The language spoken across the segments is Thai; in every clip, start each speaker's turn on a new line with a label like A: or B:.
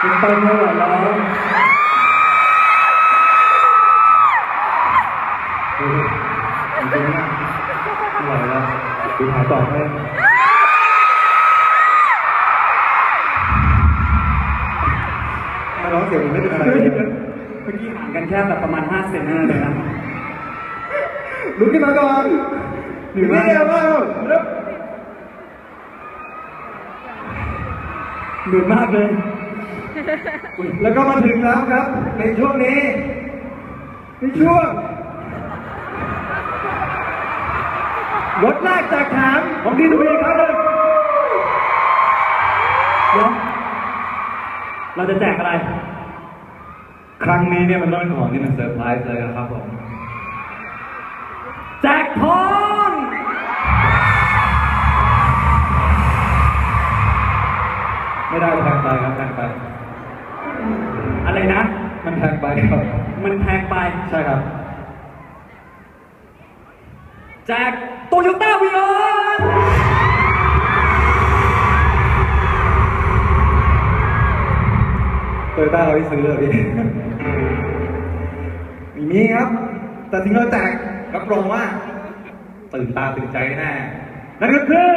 A: คุณต้นไม่ไหวแล้ว
B: ดูดิจริงๆนะไม่ไหวแล้วดูหายต่อให้ถ้าร้องเสียงมันไม่เป็นอะไรเลย
A: เมื่อกี้ห่างกันแค่แบบประมาณ5เซนเท่านั้นเลยนะ
B: ลุกขึ้นมาก่อนหนึ่งเดียวว่า
A: เหนื่อยมากเลย
B: แล้วก็มาถึงแล้วครับ ในช่วงนี้ในช่วงรถแรกจากฐานของดีทูบีครับเลย
A: เดี๋ยวเราจะแจกอะไร
B: ครั้งนี้เนี่ยมันต้องเป็นของที่มันเซอร์ไพรส์เลยนะครับผม มั
A: น
B: แพงไปครับ
A: มันแพงไป
B: ใช่ครับ
A: แจกโตโยต้าวีออน
B: โตโยต้าเราที่ซื้อเลยพี่มีครับ แต่ถึงเราแจกรับรองว่า ตื่นตาตื่นใจแน่นั่นก็คือ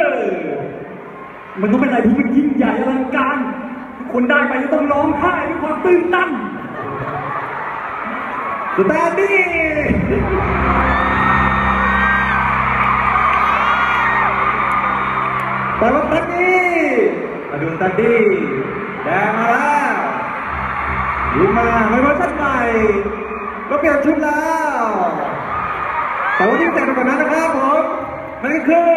A: มันต้องเป็นอะไรที่มันยิ่งใหญ่อลังการทุกคนได้ไปจะต้องร้องไห้ด้วยความตื่นตัน
B: สแตนดี้แต่ว่าสแตนดี้มาดูสแตนดี้แดงมาแล้วยิงมาไม่เวอร์ชันใหม่ก็เปลี่ยนชุดแล้วแต่ว่าที่แจกไปกว่านั้นนะครับผมนั่นก็คือ